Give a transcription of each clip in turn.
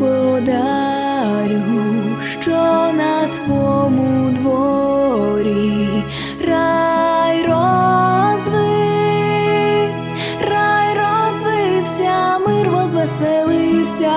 господарю, що на твому дворі рай розвився, рай розвився, мир возвеселився.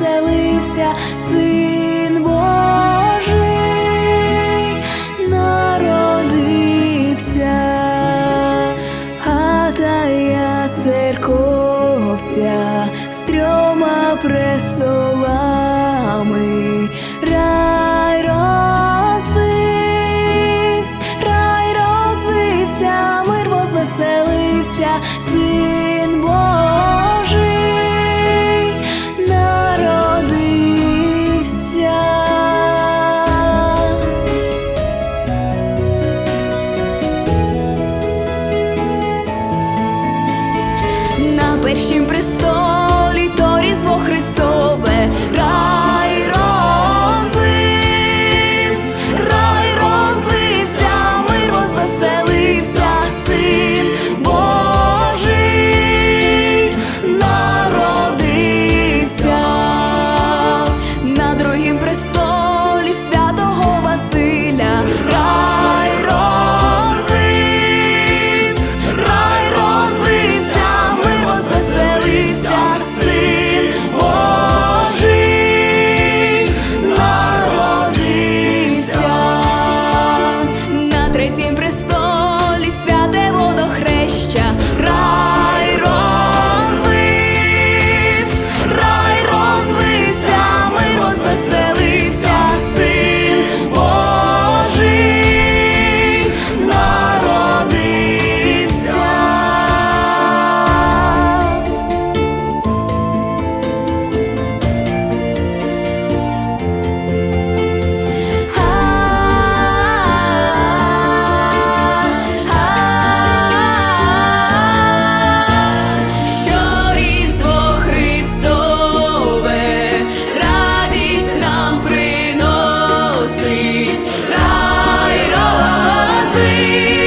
вселився син Божий, народився, хатая церковця з трьома престолами. Рай розвився, рай розвився, мир возвеселився. Син першим престолом. You.